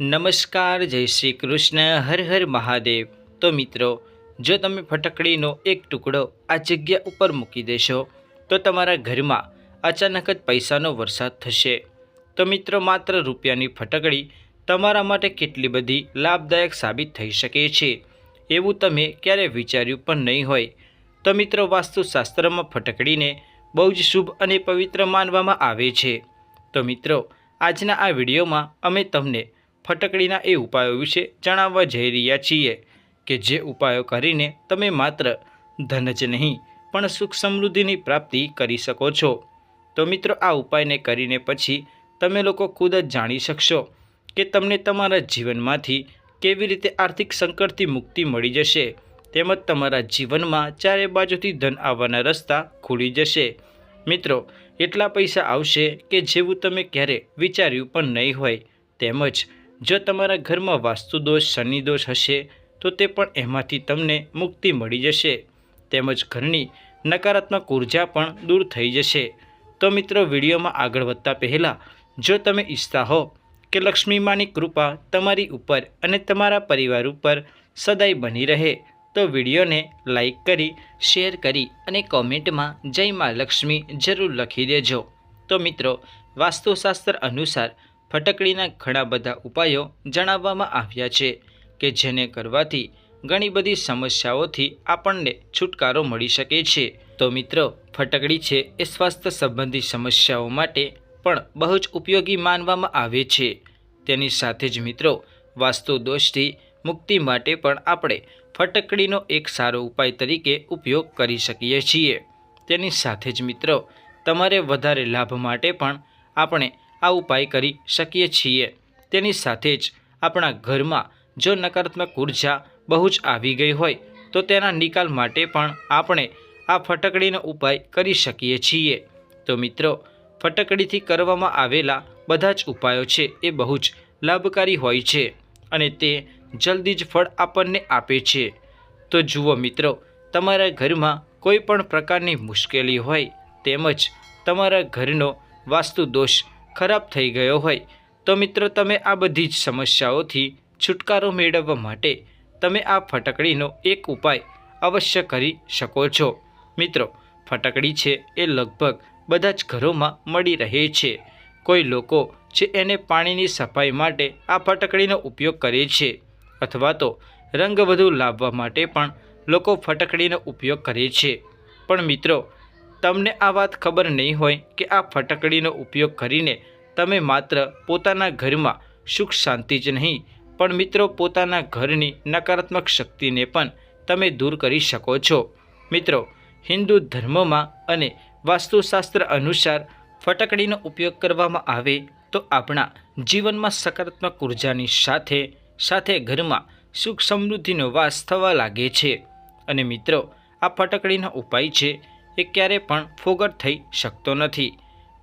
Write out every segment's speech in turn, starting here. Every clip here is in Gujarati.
નમસ્કાર, જય શ્રી કૃષ્ણ, હર હર મહાદેવ. તો મિત્રો, જો તમે ફટકડીનો એક ટુકડો આ જગ્યા ઉપર મૂકી દેશો, તો તમારા ઘરમાં અચાનક જ પૈસાનો વરસાદ થશે. તો મિત્રો, માત્ર રૂપિયાની ફટકડી તમારા માટે કેટલી બધી લાભદાયક સાબિત થઈ શકે છે, એવું તમે ક્યારેય વિચાર્યું પણ નહીં હોય. તો મિત્રો, વાસ્તુશાસ્ત્રમાં ફટકડીને બહુ જ શુભ અને પવિત્ર માનવામાં આવે છે. તો મિત્રો, આજના આ વિડીયોમાં અમે તમને ફટકડીના એ ઉપાયો વિશે જણાવવા જઈ રહ્યા છીએ કે જે ઉપાયો કરીને તમે માત્ર ધન જ નહીં, પણ સુખ સમૃદ્ધિની પ્રાપ્તિ કરી શકો છો. તો મિત્રો, આ ઉપાયને કરીને પછી તમે લોકો ખુદ જ જાણી શકશો કે તમને તમારા જીવનમાંથી કેવી રીતે આર્થિક સંકટથી મુક્તિ મળી જશે, તેમજ તમારા જીવનમાં ચારે બાજુથી ધન આવવાના રસ્તા ખુલી જશે. મિત્રો, એટલા પૈસા આવશે કે જેવું તમે ક્યારે વિચાર્યું પણ નહીં હોય, તેમજ જો તમારા ઘરમાં વાસ્તુ દોષ શનિ દોષ હશે, તો તે પણ એમાંથી તમને મુક્તિ મળી જશે. તેમજ ઘરની નકારાત્મક ઊર્જા પણ દૂર થઈ જશે. તો મિત્રો, વિડીયોમાં આગળ વધતા પહેલાં, જો તમે ઈચ્છતા હો કે લક્ષ્મી માની કૃપા તમારી ઉપર અને તમારા પરિવાર ઉપર સદાય બની રહે, તો વિડીયોને લાઈક કરી, શેર કરી અને કોમેન્ટમાં જય મા લક્ષ્મી જરૂર લખી દેજો. તો મિત્રો, વાસ્તુશાસ્ત્ર અનુસાર ફટકડીના ઘણા બધા ઉપાયો જણાવવામાં આવ્યા છે કે જેને કરવાથી ઘણી બધી સમસ્યાઓથી આપણને છુટકારો મળી શકે છે. તો મિત્રો, ફટકડી છે એ સ્વાસ્થ્ય સંબંધી સમસ્યાઓ માટે પણ બહુ જ ઉપયોગી માનવામાં આવે છે. તેની સાથે જ મિત્રો વાસ્તુ દોષથી મુક્તિ માટે પણ આપણે ફટકડીનો એક સારો ઉપાય તરીકે ઉપયોગ કરી શકીએ છીએ. તેની સાથે જ મિત્રો, તમારે વધારે લાભ માટે પણ આપણે આ ઉપાય કરી શકીએ છીએ. તેની સાથે જ આપણા ઘરમાં જો નકારાત્મક ઊર્જા બહુ જ આવી ગઈ હોય, તો તેના નિકાલ માટે પણ આપણે આ ફટકડીનો ઉપાય કરી શકીએ છીએ. તો મિત્રો, ફટકડીથી કરવામાં આવેલા બધા જ ઉપાયો છે એ બહુ જ લાભકારી હોય છે અને તે જલ્દી જ ફળ આપણને આપે છે. તો જુઓ મિત્રો, તમારા ઘરમાં કોઈ પણ પ્રકારની મુશ્કેલી હોય, તેમજ તમારા ઘરનો વાસ્તુ દોષ ખરાબ થઈ ગયો હોય. તો મિત્રો, તમે આ બધી જ સમસ્યાઓથી છુટકારો મેળવવા માટે તમે આ ફટકડીનો એક ઉપાય અવશ્ય કરી શકો છો. મિત્રો, ફટકડી છે એ લગભગ બધા જ ઘરોમાં મળી રહે છે. કોઈ લોકો જે એને પાણીની સફાઈ માટે આ ફટકડીનો ઉપયોગ કરે છે અથવા તો રંગ વધુ લાવવા માટે પણ લોકો ફટકડીનો ઉપયોગ કરે છે. પણ મિત્રો તમને આ વાત ખબર નહીં હોય કે આ ફટકડીનો ઉપયોગ કરીને તમે માત્ર પોતાના ઘરમાં સુખ શાંતિ જ નહીં, પણ મિત્રો પોતાના ઘરની નકારાત્મક શક્તિને પણ તમે દૂર કરી શકો છો. મિત્રો, હિન્દુ ધર્મમાં અને વાસ્તુશાસ્ત્ર અનુસાર ફટકડીનો ઉપયોગ કરવામાં આવે તો આપણા જીવનમાં સકારાત્મક ઉર્જાની સાથે સાથે ઘરમાં સુખ સમૃદ્ધિનો વાસ થવા લાગે છે. અને મિત્રો, આ ફટકડીનો ઉપાય છે એ ક્યારે પણ ફોગટ થઈ શકતો નથી.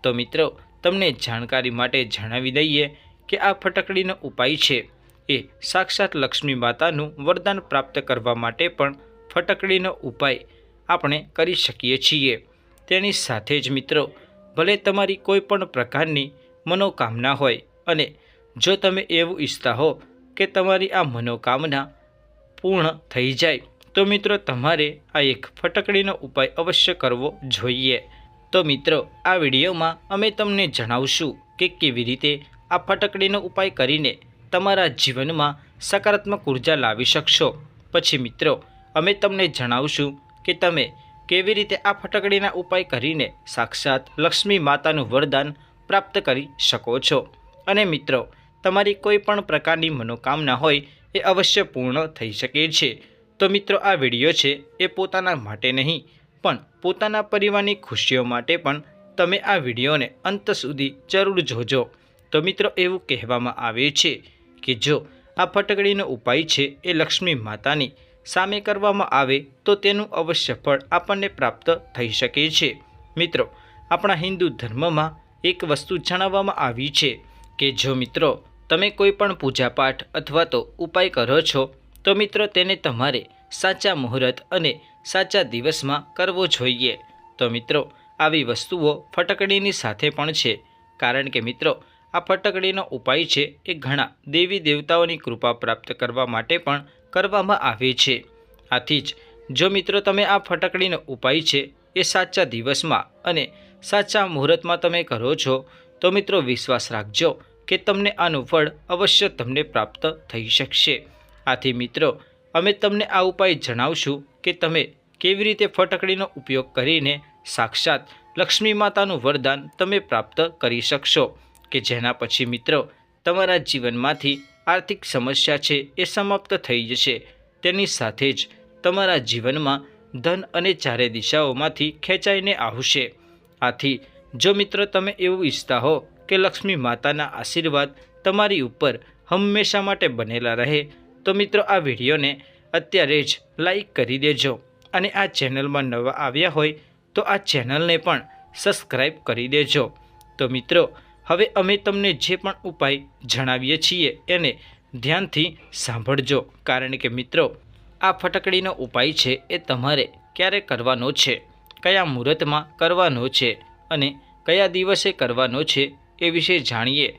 તો મિત્રો, તમને જાણકારી માટે જણાવી દઈએ કે આ ફટકડીનો ઉપાય છે. એ સાક્ષાત લક્ષ્મી માતાનું વરદાન પ્રાપ્ત કરવા માટે પણ ફટકડીનો ઉપાય આપણે કરી શકીએ છીએ. તેની સાથે જ મિત્રો, ભલે તમારી કોઈ પણ પ્રકારની મનોકામના હોય અને જો તમે એવું ઈચ્છતા હો કે તમારી આ મનોકામના પૂર્ણ થઈ જાય તો મિત્રો તમારે આ એક ફટકડીનો ઉપાય અવશ્ય કરવો જોઈએ. તો મિત્રો, આ વિડીયોમાં અમે તમને જણાવશું કે કેવી રીતે આ ફટકડીનો ઉપાય કરીને તમારા જીવનમાં સકારાત્મક ઊર્જા લાવી શકશો. પછી મિત્રો, અમે તમને જણાવશું કે તમે કેવી રીતે આ ફટકડીના ઉપાય કરીને સાક્ષાત લક્ષ્મી માતાનું વરદાન પ્રાપ્ત કરી શકો છો. અને મિત્રો, તમારી કોઈ પણ પ્રકારની મનોકામના હોય એ અવશ્ય પૂર્ણ થઈ શકે છે. તો મિત્રો આ વીડિયો છે એ પોતાના માટે નહીં, પણ પોતાના પરિવારની ખુશીઓ માટે પણ તમે આ વિડીયોને અંત સુધી જરૂર જોજો. તો મિત્રો એવું કહેવામાં આવે છે કે જો આ ફટકડીનો ઉપાય છે એ લક્ષ્મી માતાની સામે કરવામાં આવે, તો તેનું અવશ્ય ફળ આપણને પ્રાપ્ત થઈ શકે છે. મિત્રો, આપણા હિન્દુ ધર્મમાં એક વસ્તુ જણાવવામાં આવી છે કે જો મિત્રો તમે કોઈ પણ પૂજાપાઠ અથવા તો ઉપાય કરો છો તો મિત્રો તેને તમારે સાચા મુહૂર્ત અને સાચા દિવસમાં કરવો જોઈએ. તો મિત્રો, આવી વસ્તુઓ ફટકડીની સાથે પણ છે. કારણ કે મિત્રો, આ ફટકડીનો ઉપાય છે એ ઘણા દેવી દેવતાઓની કૃપા પ્રાપ્ત કરવા માટે પણ કરવામાં આવે છે. આથી જ, જો મિત્રો તમે આ ફટકડીનો ઉપાય છે એ સાચા દિવસમાં અને સાચા મુહૂર્તમાં તમે કરો છો, તો મિત્રો વિશ્વાસ રાખજો કે તમને આનું ફળ અવશ્ય તમને પ્રાપ્ત થઈ શકશે. આથી મિત્રો, અમે તમને આ ઉપાય જણાવશું કે તમે કેવી રીતે ફટકડીનો ઉપયોગ કરીને સાક્ષાત લક્ષ્મી માતાનું વરદાન તમે પ્રાપ્ત કરી શકશો કે જેના પછી મિત્રો, તમારા જીવનમાંથી આર્થિક સમસ્યા છે એ સમાપ્ત થઈ જશે. તેની સાથે જ તમારા જીવનમાં ધન અને ચારે દિશાઓમાંથી ખેંચાઈને આવશે. આથી, જો મિત્રો તમે એવું ઈચ્છતા હો કે લક્ષ્મી માતાના આશીર્વાદ તમારી ઉપર હંમેશા માટે બનેલા રહે તો મિત્રો, આ વિડીયોને અત્યારે જ લાઈક કરી દેજો અને આ ચેનલમાં નવા આવ્યા હોય તો આ ચેનલને પણ સબસ્ક્રાઈબ કરી દેજો. તો મિત્રો, હવે અમે તમને જે પણ ઉપાય જણાવીએ છીએ એને ધ્યાનથી સાંભળજો. કારણ કે મિત્રો, આ ફટકડીનો ઉપાય છે એ તમારે ક્યારે કરવાનો છે, કયા મુહૂર્તમાં કરવાનો છે અને કયા દિવસે કરવાનો છે એ વિશે જાણીએ.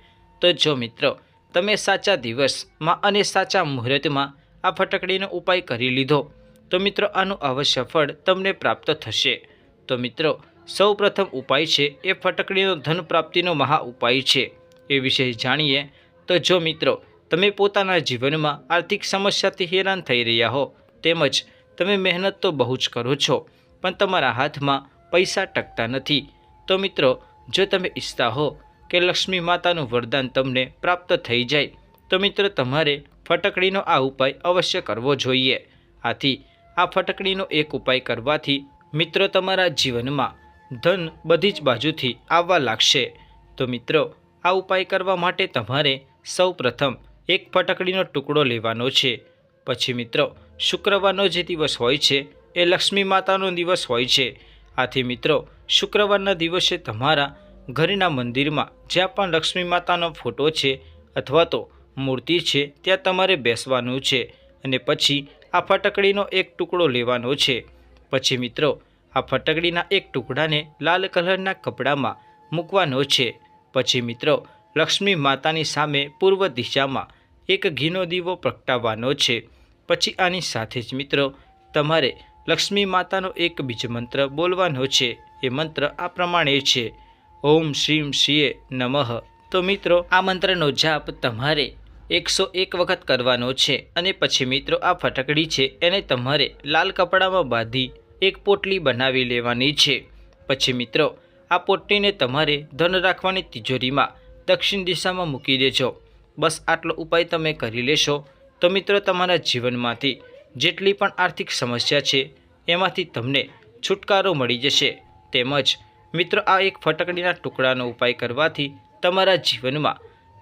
તો જો મિત્રો તમે સાચા દિવસમાં અને સાચા મુહૂર્તમાં આ ફટકડીનો ઉપાય કરી લીધો. તો મિત્રો, આનું અવશ્ય ફળ તમને પ્રાપ્ત થશે. તો મિત્રો, સૌપ્રથમ ઉપાય છે, એ ફટકડીનો ધન પ્રાપ્તિનો મહા ઉપાય છે. એ વિશે જાણીએ તો જો મિત્રો, તમે પોતાના જીવનમાં આર્થિક સમસ્યાથી હેરાન થઈ રહ્યા હો, તેમજ તમે મહેનત તો બહુ જ કરો છો, પણ તમારા હાથમાં પૈસા ટકતા નથી. તો મિત્રો, જો તમે ઈચ્છતા હો કે લક્ષ્મી માતાનું વરદાન તમને પ્રાપ્ત થઈ જાય, તો મિત્ર તમારે ફટકડીનો આ ઉપાય અવશ્ય કરવો જોઈએ. આથી આ ફટકડીનો એક ઉપાય કરવાથી મિત્રો તમારા જીવનમાં ધન બધી જ બાજુથી આવવા લાગશે. તો મિત્રો, આ ઉપાય કરવા માટે તમારે સૌ પ્રથમ એક ફટકડીનો ટુકડો લેવાનો છે. પછી મિત્રો, શુક્રવારનો જે દિવસ હોય છે, એ લક્ષ્મી માતાનો દિવસ હોય છે. આથી મિત્રો, શુક્રવારના દિવસે તમારા ઘરના મંદિરમાં, જ્યાં પણ લક્ષ્મી માતાનો ફોટો છે અથવા તો મૂર્તિ છે, ત્યાં તમારે બેસવાનું છે અને પછી આ ફટકડીનો એક ટુકડો લેવાનો છે. પછી મિત્રો, આ ફટકડીના એક ટુકડાને લાલ કલરના કપડામાં મૂકવાનો છે. પછી મિત્રો, લક્ષ્મી માતાની સામે પૂર્વ દિશામાં એક ઘીનો દીવો પ્રગટાવવાનો છે. પછી આની સાથે જ મિત્રો, તમારે લક્ષ્મી માતાનો એક બીજ મંત્ર બોલવાનો છે. એ મંત્ર આ પ્રમાણે છે. ઓમ શિમ શ્રીએ નમઃ. તો મિત્રો, આ મંત્રનો જાપ તમારે એકસો એક વખત કરવાનો છે અને પછી મિત્રો, આ ફટકડી છે, એને તમારે લાલ કપડામાં બાંધી એક પોટલી બનાવી લેવાની છે. પછી મિત્રો, આ પોટલીને તમારે ધન રાખવાની તિજોરીમાં દક્ષિણ દિશામાં મૂકી દેજો. બસ આટલો ઉપાય તમે કરી લેશો. તો મિત્રો, તમારા જીવનમાંથી જેટલી પણ આર્થિક સમસ્યા છે, એમાંથી તમને છુટકારો મળી જશે. તેમજ મિત્રો, આ એક ફટકડીના ટુકડાનો ઉપાય કરવાથી તમારા જીવનમાં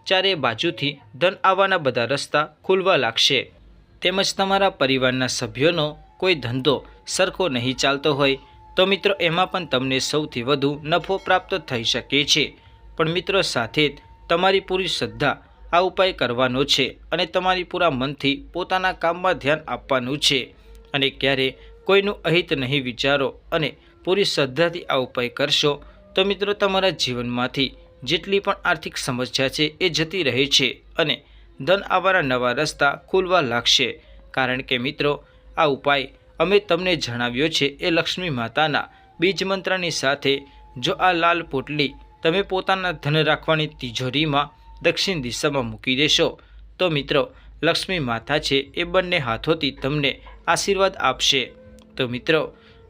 ચારે બાજુથી ધન આવવાના બધા રસ્તા ખુલવા લાગશે. તેમજ તમારા પરિવારના સભ્યોનો કોઈ ધંધો સરખો નહીં ચાલતો હોય, તો મિત્રો, એમાં પણ તમને સૌથી વધુ નફો પ્રાપ્ત થઈ શકે છે. પણ મિત્રો, સાથે જ તમારી પૂરી શ્રદ્ધા આ ઉપાય કરવાનો છે અને તમારી પૂરા મનથી પોતાના કામમાં ધ્યાન આપવાનું છે. અને ક્યારે કોઈનું અહિત નહીં વિચારો અને પૂરી શ્રદ્ધાથી આ ઉપાય કરશો, તો મિત્રો તમારા જીવનમાંથી જેટલી પણ આર્થિક સમસ્યા છે એ જતી રહે છે અને ધન આવવાના નવા રસ્તા ખુલવા લાગશે. કારણ કે મિત્રો, આ ઉપાય અમે તમને જણાવ્યો છે એ લક્ષ્મી માતાના બીજ મંત્રની સાથે જો આ લાલ પોટલી તમે પોતાના ધન રાખવાની તિજોરીમાં દક્ષિણ દિશામાં મૂકી દેશો, તો મિત્રો લક્ષ્મી માતા છે એ બંને હાથોથી તમને આશીર્વાદ આપશે. તો મિત્રો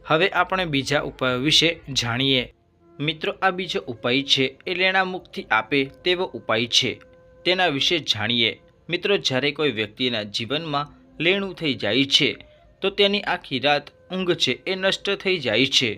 હવે આપણે બીજા ઉપાયો વિશે જાણીએ. મિત્રો, આ બીજો ઉપાય છે, એ લેણા મુક્તિ આપે તેવો ઉપાય છે. તેના વિશે જાણીએ. મિત્રો, જ્યારે કોઈ વ્યક્તિના જીવનમાં લેણું થઈ જાય છે, તો તેની આખી રાત ઊંઘ છે, એ નષ્ટ થઈ જાય છે.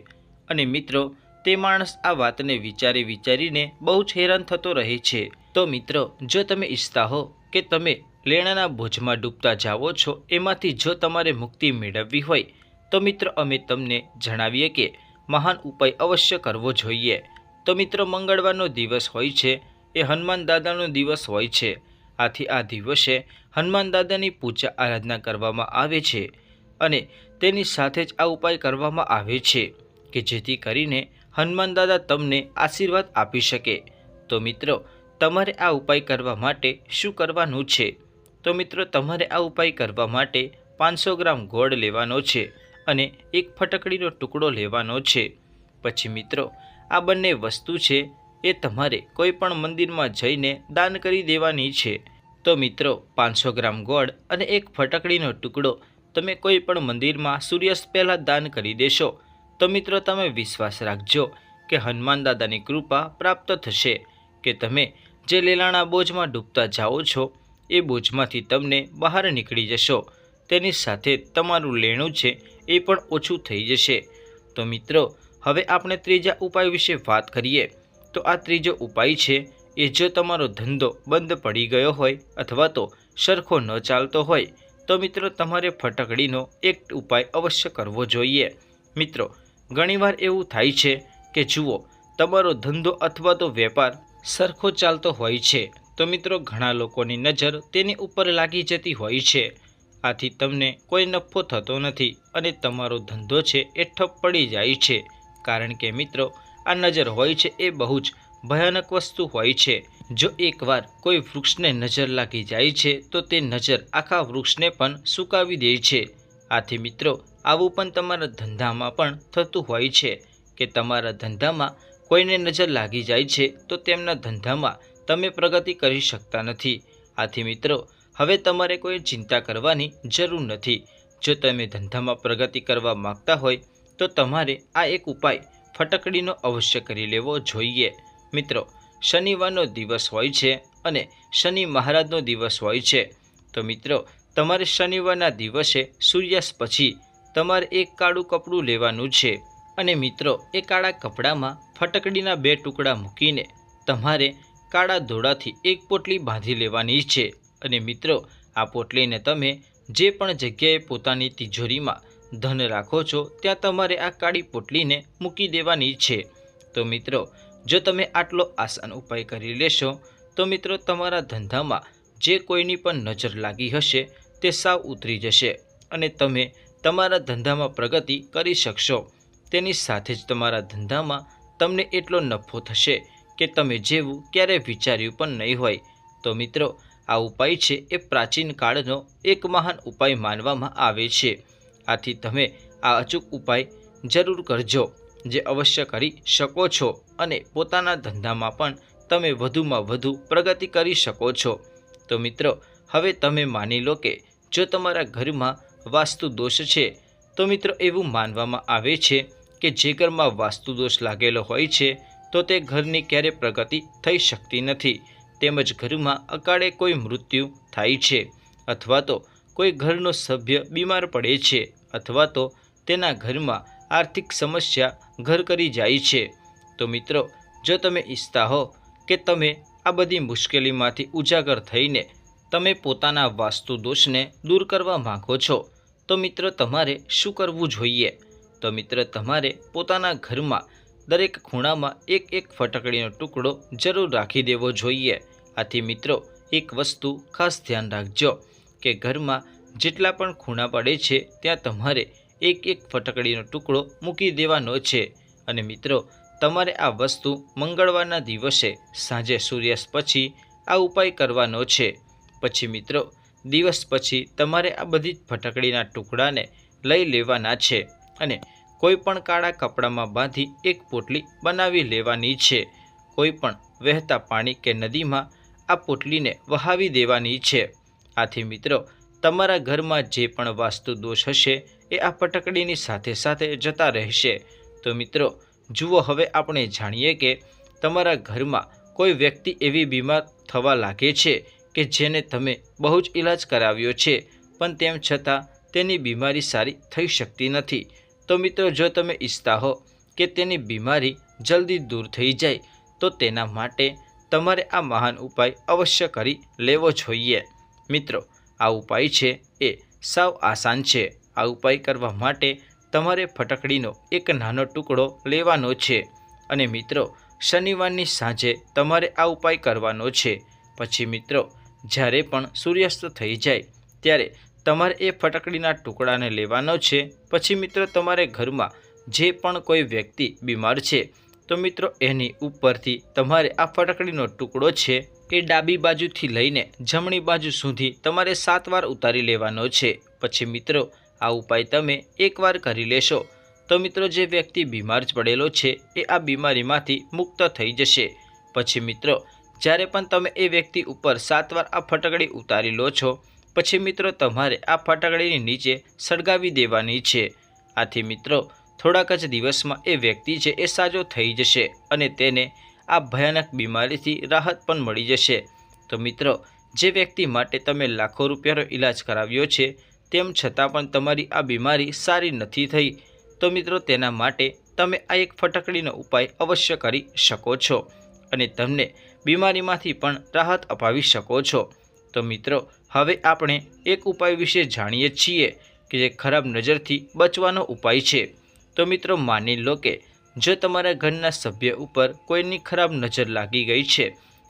અને મિત્રો, તે માણસ આ વાતને વિચારી વિચારીને બહુ જ હેરાન થતો રહે છે. તો મિત્રો, જો તમે ઈચ્છતા હો કે તમે લેણાના બોજમાં ડૂબતા જાઓ છો, એમાંથી જો તમારે મુક્તિ મેળવવી હોય તો મિત્ર, અમે તમને જણાવીએ કે મહાન ઉપાય અવશ્ય કરવો જોઈએ. તો મિત્ર, મંગળવારનો દિવસ હોય છે, એ હનુમાન દાદાનો દિવસ હોય છે. આથી આ દિવસે હનુમાન દાદાની પૂજા આરાધના કરવામાં આવે છે અને તેની સાથે જ આ ઉપાય કરવામાં આવે છે કે જેથી કરીને હનુમાન દાદા તમને આશીર્વાદ આપી શકે. તો મિત્રો, તમારે આ ઉપાય કરવા માટે શું કરવાનું છે? તો મિત્રો, તમારે આ ઉપાય કરવા માટે પાંચસો ગ્રામ ગોળ લેવાનો છે. અને એક ફટકડીનો ટુકડો લેવાનો છે. પછી મિત્રો, આ બંને વસ્તુ છે એ તમારે કોઈ પણ મંદિરમાં જઈને દાન કરી દેવાની છે. તો મિત્રો, પાંચસો ગ્રામ ગોળ અને એક ફટકડીનો ટુકડો તમે કોઈ પણ મંદિરમાં સૂર્યાસ્ત પહેલાં દાન કરી દેશો. તો મિત્રો, તમે વિશ્વાસ રાખજો કે હનુમાન દાદાની કૃપા પ્રાપ્ત થશે. કે તમે જે લેલાણા બોજમાં ડૂબતા જાઓ છો, એ બોજમાંથી તમને બહાર નીકળી જશો. તેની સાથે તમારું લેણું છે એ પણ ઓછું થઈ જશે. તો મિત્રો, હવે આપણે ત્રીજા ઉપાય વિશે વાત કરીએ. તો આ ત્રીજો ઉપાય છે એ જો તમારો ધંધો બંધ પડી ગયો હોય અથવા તો સરખો ન ચાલતો હોય, તો મિત્રો તમારે ફટકડીનો એક ઉપાય અવશ્ય કરવો જોઈએ. મિત્રો, ઘણીવાર એવું થાય છે કે જુઓ, તમારો ધંધો અથવા તો વેપાર સરખો ચાલતો હોય છે, તો મિત્રો ઘણા લોકોની નજર તેની ઉપર લાગી જતી હોય છે. આથી તમને કોઈ નફો થતો નથી અને તમારો ધંધો છે એ ઠપ પડી જાય છે. કારણ કે મિત્રો, આ નજર હોય છે એ બહુ જ ભયાનક વસ્તુ હોય છે. જો એકવાર કોઈ વૃક્ષને નજર લાગી જાય છે, તો તે નજર આખા વૃક્ષને પણ સુકાવી દે છે. આથી મિત્રો, આવું પણ તમારા ધંધામાં પણ થતું હોય છે કે તમારા ધંધામાં કોઈને નજર લાગી જાય છે, તો તેમના ધંધામાં તમે પ્રગતિ કરી શકતા નથી. આથી મિત્રો હવે તમારે કોઈ ચિંતા કરવાની જરૂર નથી. જો તમે ધંધામાં પ્રગતિ કરવા માગતા હોય, તો તમારે આ એક ઉપાય ફટકડીનો અવશ્ય કરી લેવો જોઈએ. મિત્રો, શનિવારનો દિવસ હોય છે અને શનિ મહારાજનો દિવસ હોય છે. તો મિત્રો, તમારે શનિવારના દિવસે સૂર્યાસ્ત પછી તમારે એક કાળું કપડું લેવાનું છે અને મિત્રો, એ કાળા કપડામાં ફટકડીના બે ટુકડા મૂકીને તમારે કાળા દોડાથી એક પોટલી બાંધી લેવાની છે. અને મિત્રો, આ પોટલીને તમે જે પણ જગ્યાએ પોતાની તિજોરીમાં ધન રાખો છો, ત્યાં તમારે આ કાળી પોટલીને મૂકી દેવાની છે. તો મિત્રો, જો તમે આટલો આસાન ઉપાય કરી લેશો, તો મિત્રો તમારા ધંધામાં જે કોઈની પણ નજર લાગી હશે, તે સાવ ઉતરી જશે અને તમે તમારા ધંધામાં પ્રગતિ કરી શકશો. તેની સાથે જ તમારા ધંધામાં તમને એટલો નફો થશે કે તમે જેવું ક્યારેય વિચાર્યું પણ નહીં હોય. તો મિત્રો આ ઉપાય છે એ પ્રાચીન કાળનો એક મહાન ઉપાય માનવામાં આવે છે. આથી તમે આ અચૂક ઉપાય જરૂર કરજો, જે અવશ્ય કરી શકો છો અને પોતાના ધંધામાં પણ તમે વધુમાં વધુ પ્રગતિ કરી શકો છો. તો મિત્રો, હવે તમે માની લો કે જો તમારા ઘરમાં વાસ્તુ દોષ છે, તો મિત્રો એવું માનવામાં આવે છે કે જે ઘરમાં વાસ્તુ દોષ લાગેલો હોય છે, તો તે ઘરની ક્યારે પ્રગતિ થઈ શકતી નથી. તેમજ ઘરમાં અકાળે કોઈ મૃત્યુ થાય છે અથવા તો કોઈ ઘરનો સભ્ય બીમાર પડે છે અથવા તો તેના ઘરમાં આર્થિક સમસ્યા ઘર કરી જાય છે. તો મિત્રો, જો તમે ઈચ્છતા હો કે તમે આ બધી મુશ્કેલીમાંથી ઉજાગર થઈને તમે પોતાના વાસ્તુ દોષને દૂર કરવા માંગો છો, તો મિત્રો તમારે શું કરવું જોઈએ? તો મિત્ર તમારે પોતાના ઘરમાં દરેક ખૂણામાં એક એક ફટકડીનો ટુકડો જરૂર રાખી દેવો જોઈએ. આથી મિત્રો, એક વસ્તુ ખાસ ધ્યાન રાખજો કે ઘરમાં જેટલા પણ ખૂણા પડે છે, ત્યાં તમારે એક એક ફટકડીનો ટુકડો મૂકી દેવાનો છે. અને મિત્રો, તમારે આ વસ્તુ મંગળવારના દિવસે સાંજે સૂર્યાસ્ત પછી આ ઉપાય કરવાનો છે. પછી મિત્રો, દિવસ પછી તમારે આ બધી ફટકડીના ટુકડાને લઈ લેવાના છે અને કોઈ પણ કાળા કપડામાં બાંધી એક પોટલી બનાવી લેવાની છે. કોઈ પણ વહેતા પાણી કે નદીમાં આ પોટલીને વહાવી દેવાની છે. આથી મિત્રો, તમારા ઘરમાં જે પણ વાસ્તુ દોષ હશે એ આ ફટકડીની સાથે સાથે જતા રહેશે. તો મિત્રો, જુઓ હવે આપણે જાણીએ કે તમારા ઘરમાં કોઈ વ્યક્તિ એવી બીમાર થવા લાગે છે કે જેને તમે બહુ જ ઈલાજ કરાવ્યો છે, પણ તેમ છતાં તેની બીમારી સારી થઈ શકતી નથી. તો મિત્રો જો તમે ઈચ્છતા હો કે તેની બીમારી જલ્દી દૂર થઈ જાય, તો તેના માટે તમારે આ મહાન ઉપાય અવશ્ય કરી લેવો જોઈએ. મિત્રો, આ ઉપાય છે એ સાવ આસાન છે. આ ઉપાય કરવા માટે તમારે ફટકડીનો એક નાનો ટુકડો લેવાનો છે અને મિત્રો, શનિવારની સાંજે તમારે આ ઉપાય કરવાનો છે. પછી મિત્રો, જ્યારે પણ સૂર્યાસ્ત થઈ જાય, ત્યારે તમારે એ ફટકડીના ટુકડાને લેવાનો છે. પછી મિત્રો, તમારે ઘરમાં જે પણ કોઈ વ્યક્તિ બીમાર છે, તો મિત્રો એની ઉપરથી તમારે આ ફટકડીનો ટુકડો છે એ ડાબી બાજુથી લઈને જમણી બાજુ સુધી તમારે સાત વાર ઉતારી લેવાનો છે. પછી મિત્રો, આ ઉપાય તમે એકવાર કરી લેશો. તો મિત્રો, જે વ્યક્તિ બીમાર પડેલો છે, એ આ બીમારીમાંથી મુક્ત થઈ જશે. પછી મિત્રો, જ્યારે પણ તમે એ વ્યક્તિ ઉપર સાત વાર આ ફટકડી ઉતારી લો છો પછી મિત્રો તમારે આ ફટાકડીની નીચે સળગાવી દેવાની છે. આથી મિત્રો, થોડાક જ દિવસમાં એ વ્યક્તિ છે એ સાજો થઈ જશે અને તેને આ ભયાનક બીમારીથી રાહત પણ મળી જશે. તો મિત્રો, જે વ્યક્તિ માટે તમે લાખો રૂપિયાનો ઈલાજ કરાવ્યો છે, તેમ છતાં પણ તમારી આ બીમારી સારી નથી થઈ. તો મિત્રો, તેના માટે તમે આ એક ફટકડીનો ઉપાય અવશ્ય કરી શકો છો અને તમને બીમારીમાંથી પણ રાહત અપાવી શકો છો. તો મિત્રો હવે આપણે એક ઉપાય વિશે જાણીએ છીએ કે જે ખરાબ નજરથી બચવાનો ઉપાય છે. તો મિત્રો માની લો કે જો તમારા ઘરના સભ્ય ઉપર કોઈની ખરાબ નજર લાગી ગઈ છે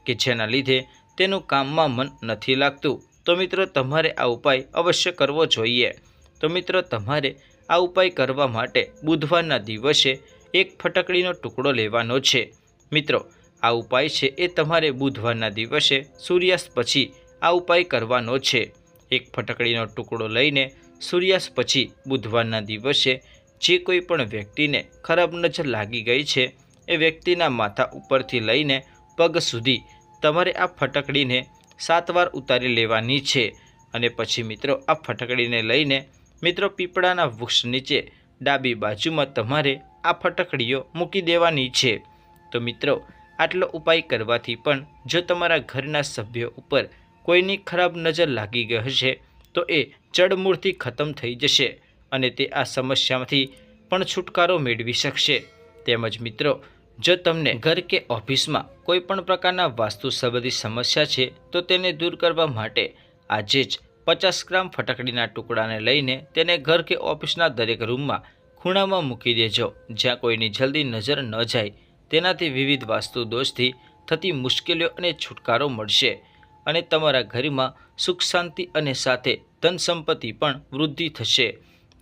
કે જેના લીધે તેનું કામમાં મન નથી લાગતું, તો મિત્રો તમારે આ ઉપાય અવશ્ય કરવો જોઈએ. તો મિત્રો તમારે આ ઉપાય કરવા માટે બુધવારના દિવસે એક ફટકડીનો ટુકડો લેવાનો છે. મિત્રો, આ ઉપાય છે એ તમારે બુધવારના દિવસે સૂર્યાસ્ત પછી આ ઉપાય કરવાનો છે. એક ફટકડીનો ટુકડો લઈને સૂર્યાસ્ત પછી બુધવારના દિવસે જે કોઈ પણ વ્યક્તિને ખરાબ નજર લાગી ગઈ છે, એ વ્યક્તિના માથા ઉપરથી લઈને પગ સુધી તમારે આ ફટકડીને સાત વાર ઉતારી લેવાની છે. અને પછી મિત્રો, આ ફટકડીને લઈને મિત્રો પીપળાના વૃક્ષ નીચે ડાબી બાજુમાં તમારે આ ફટકડીઓ મૂકી દેવાની છે. તો મિત્રો, આટલો ઉપાય કરવાથી પણ જો તમારા ઘરના સભ્યો ઉપર કોઈની ખરાબ નજર લાગી ગઈ હશે, તો એ જડમૂળથી ખતમ થઈ જશે અને તે આ સમસ્યામાંથી પણ છુટકારો મેળવી શકશે. તેમજ મિત્રો, જો તમને ઘર કે ઓફિસમાં કોઈ પણ પ્રકારના વાસ્તુ સંબંધી સમસ્યા છે, તો તેને દૂર કરવા માટે આજે જ પચાસ ગ્રામ ફટકડીના ટુકડાને લઈને તેને ઘર કે ઓફિસના દરેક રૂમમાં ખૂણામાં મૂકી દેજો. જ્યાં કોઈની જલ્દી નજર ન જાય, તેનાથી વિવિધ વાસ્તુ દોષથી થતી મુશ્કેલીઓ અને છુટકારો મળશે. અને તમારા ઘરમાં સુખ શાંતિ અને સાથે ધન સંપત્તિ પણ વૃદ્ધિ થશે.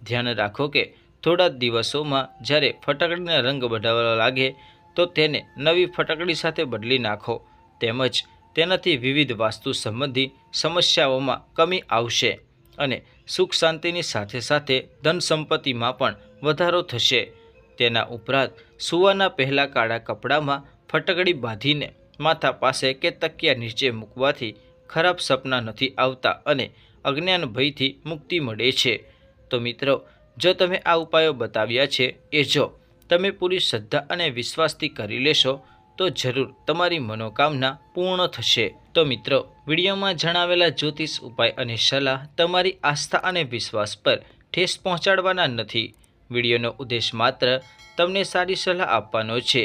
ધ્યાન રાખો કે થોડા દિવસોમાં જ્યારે ફટાકડીના રંગ બદલવા લાગે, તો તેને નવી ફટાકડી સાથે બદલી નાખો. તેમજ તેનાથી વિવિધ વાસ્તુ સંબંધી સમસ્યાઓમાં કમી આવશે અને સુખ શાંતિની સાથે સાથે ધન સંપત્તિમાં પણ વધારો થશે. તેના ઉપરાંત સૂવાના પહેલાં કાળા કપડામાં ફટકડી બાંધીને માથા પાસે કે તકિયા નીચે મૂકવાથી ખરાબ સપના નથી આવતા અને અજ્ઞાન ભયથી મુક્તિ મળે છે. તો મિત્રો, જો તમે આ ઉપાયો બતાવ્યા છે એ જો તમે પૂરી શ્રદ્ધા અને વિશ્વાસથી કરી લેશો, તો જરૂર તમારી મનોકામના પૂર્ણ થશે. તો મિત્રો, વિડીયોમાં જણાવેલા જ્યોતિષ ઉપાય અને સલાહ તમારી આસ્થા અને વિશ્વાસ પર ઠેસ પહોંચાડવાના નથી. વિડીયોનો ઉદ્દેશ માત્ર તમને સારી સલાહ આપવાનો છે.